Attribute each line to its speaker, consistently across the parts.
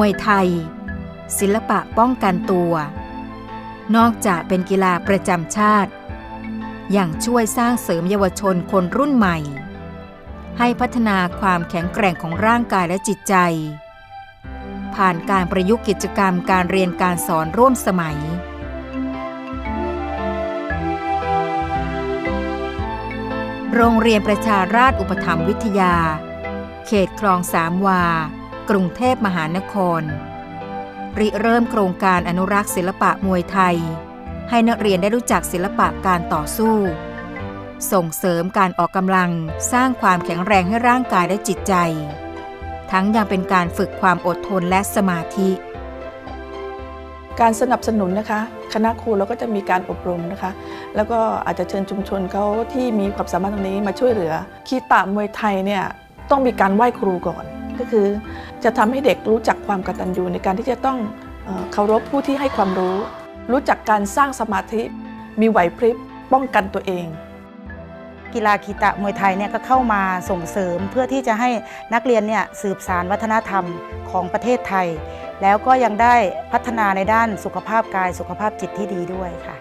Speaker 1: วยไทย ศิลปะป้องกันตัว นอกจากเป็นกีฬาประจำชาติ อย่างช่วยสร้างเสริมเยาวชนคนรุ่นใหม่ ให้พัฒนาความแข็งแกร่งของร่างกายและจิตใจ ผ่านการประยุกต์กิจกรรมการเรียนการสอนร่วมสมัยโรงเรียนประชาราชอุปถัมภ์วิทยา เขตคลองสามวา กรุงเทพมหานคร ริเริ่มโครงการอนุรักษ์ศิลปะมวยไทย ให้นักเรียนได้รู้จักศิลปะการต่อสู้ ส่งเสริมการออกกำลังสร้างความแข็งแรงให้ร่างกายและจิตใจ ทั้งยังเป็นการฝึกความอดทนและสมาธิ
Speaker 2: การสนับสนุนนะคะคณะครูเราก็จะมีการอบรมนะคะ แล้วก็อาจจะเชิญชุมชนเขาที่มีความสามารถตรงนี้มาช่วยเหลือ คีตามวยไทยเนี่ยต้องมีการไหว้ครูก่อน ก็คือจะทำให้เด็กรู้จักความกตัญญูในการที่จะต้องเอ่อเคารพผู้ที่ให้ความรู้ รู้จักการสร้างสมาธิ มีไหวพริบป้องกันตัวเอง
Speaker 3: กีฬาคีตะมวยไทยเนี่ยก็เข้ามาส่งเสริมเพื่อที่จะให้นักเรียนเนี่ยสืบสารวัฒนธรรมของประเทศไทย แล้วก็ยังได้พัฒนาในด้านสุขภาพกายสุขภาพจิตที่ดีด้วยค่ะ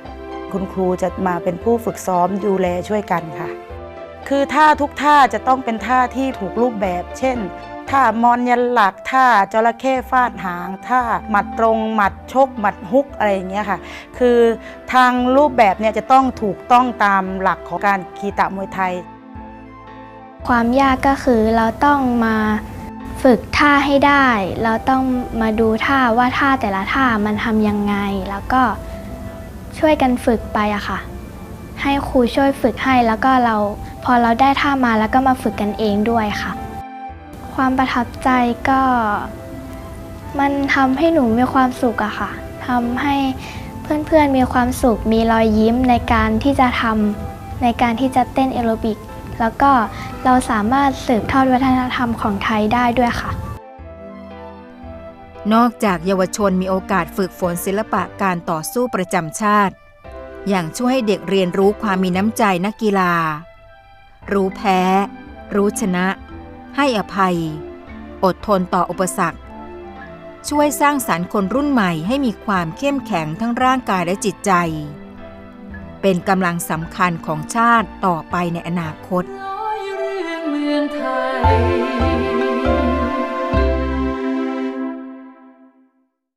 Speaker 3: คุณครูจะมาเป็นผู้ฝึกซ้อมดูแลช่วยกันค่ะ คือท่าทุกท่าจะต้องเป็นท่าที่ถูกรูปแบบ เช่น ท่ามอนยันหลักท่าจระเข้ฟาดหางท่าหมัดตรงหมัดชกหมัดฮุกอะไรอย่างเงี้ยค่ะ คือทางรูปแบบเนี่ยจะต้องถูกต้องตามหลักของการคีตะมวยไทย
Speaker 4: ความยากก็คือเราต้องมาฝึกท่าให้ได้ เราต้องมาดูท่าว่าท่าแต่ละท่ามันทำยังไง แล้วก็ช่วยกันฝึกไปอะค่ะ ให้ครูช่วยฝึกให้แล้วก็เราพอเราได้ท่ามาแล้วก็มาฝึกกันเองด้วยค่ะ ความประทับใจก็มันทำให้หนูมีความสุขอะค่ะทำให้เพื่อนๆมีความสุข มีรอยยิ้มในการที่จะทำในการที่จะเต้นแอโรบิก แล้วก็เราสามารถสืบทอดวัฒนธรรมของไทยได้ด้วยค่ะ
Speaker 1: นอกจากเยาวชนมีโอกาสฝึกฝนศิลปะการต่อสู้ประจำชาติ อย่างช่วยให้เด็กเรียนรู้ความมีน้ำใจนักกีฬา รู้แพ้ รู้ชนะ ให้อภัย อดทนต่ออุปสรรค ช่วยสร้างสรรค์คนรุ่นใหม่ให้มีความเข้มแข็งทั้งร่างกายและจิตใจ เป็นกำลังสำคัญของชาติต่อไปในอนาคต
Speaker 5: เมืองไทย